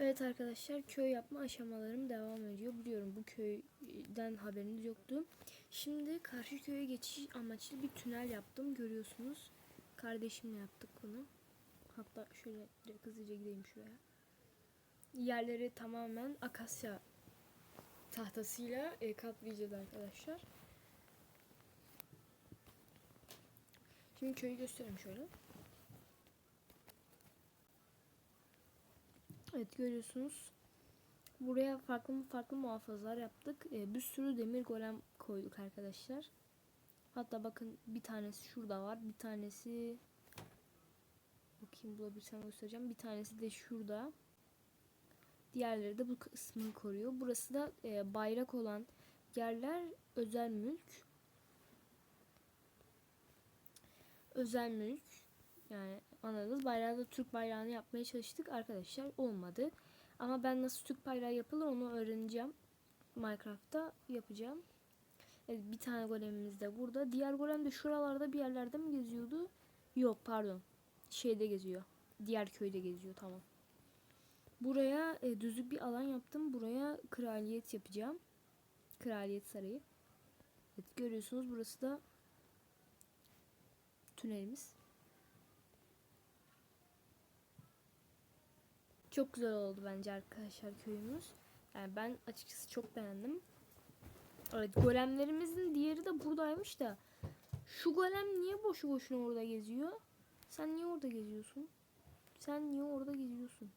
Evet arkadaşlar köy yapma aşamalarım devam ediyor. Biliyorum bu köyden haberiniz yoktu. Şimdi karşı köye geçiş amaçlı bir tünel yaptım. Görüyorsunuz. Kardeşimle yaptık bunu. Hatta şöyle hızlıca gideyim şuraya. Yerleri tamamen akasya tahtasıyla e, kaplayacağız arkadaşlar. Şimdi köyü göstereyim şöyle. Evet görüyorsunuz. Buraya farklı farklı muhafazalar yaptık. Ee, bir sürü demir golem koyduk arkadaşlar. Hatta bakın bir tanesi şurada var. Bir tanesi bakayım bulabilirsem göstereceğim. Bir tanesi de şurada. Diğerleri de bu kısmını koruyor. Burası da e, bayrak olan yerler özel mülk. Özel mülk. Yani anladınız. Bayrağı da Türk bayrağını yapmaya çalıştık arkadaşlar. Olmadı. Ama ben nasıl Türk bayrağı yapılır onu öğreneceğim. Minecraft'ta yapacağım. Evet, bir tane golemimiz de burada. Diğer golem de şuralarda bir yerlerde mi geziyordu? Yok pardon. Şeyde geziyor. Diğer köyde geziyor tamam. Buraya e, düzlük bir alan yaptım. Buraya kraliyet yapacağım. Kraliyet sarayı. Evet, görüyorsunuz burası da tünelimiz. Çok güzel oldu bence arkadaşlar köyümüz. Yani ben açıkçası çok beğendim. Evet golemlerimizin diğeri de buradaymış da. Şu golem niye boşu boşuna orada geziyor? Sen niye orada geziyorsun? Sen niye orada geziyorsun?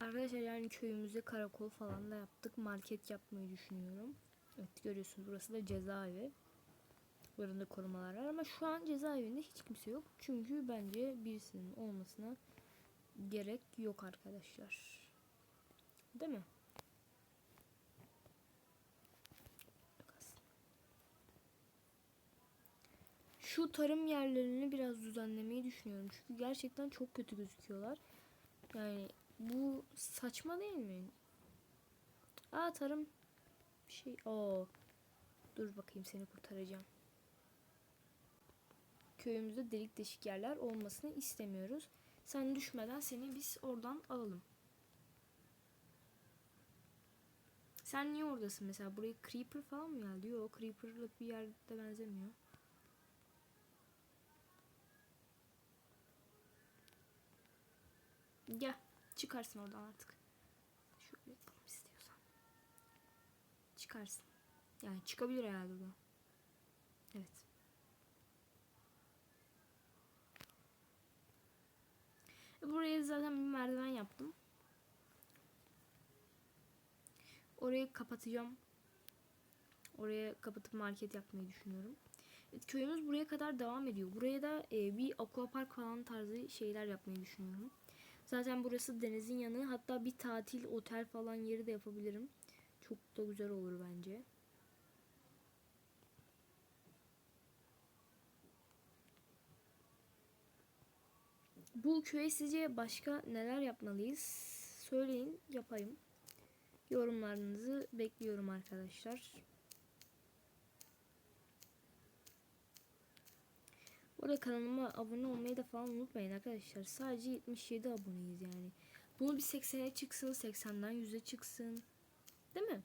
Arkadaşlar yani köyümüzde karakol falan da yaptık. Market yapmayı düşünüyorum. Evet görüyorsunuz burası da cezaevi. Burada korumalar var ama şu an cezaevinde hiç kimse yok. Çünkü bence birisinin olmasına gerek yok arkadaşlar. Değil mi? Şu tarım yerlerini biraz düzenlemeyi düşünüyorum. Çünkü gerçekten çok kötü gözüküyorlar. Yani bu saçma değil mi? Aa tarım bir şey. Oo. Dur bakayım seni kurtaracağım. Köyümüzde delik deşik yerler olmasını istemiyoruz. Sen düşmeden seni biz oradan alalım. Sen niye oradasın mesela? Buraya creeper falan mı geldi? Yok creeper'lık bir yerde benzemiyor. Gel. Çıkarsın oradan artık. Şöyle yapalım istiyorsan. Çıkarsın. Yani çıkabilir herhalde oradan. Evet. Buraya zaten bir merdiven yaptım. Orayı kapatacağım. Oraya kapatıp market yapmayı düşünüyorum. Evet, köyümüz buraya kadar devam ediyor. Buraya da e, bir aquapark falan tarzı şeyler yapmayı düşünüyorum. Zaten burası denizin yanı. Hatta bir tatil, otel falan yeri de yapabilirim. Çok da güzel olur bence. Bu köye sizce başka neler yapmalıyız? Söyleyin yapayım. Yorumlarınızı bekliyorum arkadaşlar. Burada kanalıma abone olmayı da falan unutmayın arkadaşlar. Sadece 77 aboneyiz yani. Bunu bir 80'e çıksın, 80'den 100'e çıksın. Değil mi?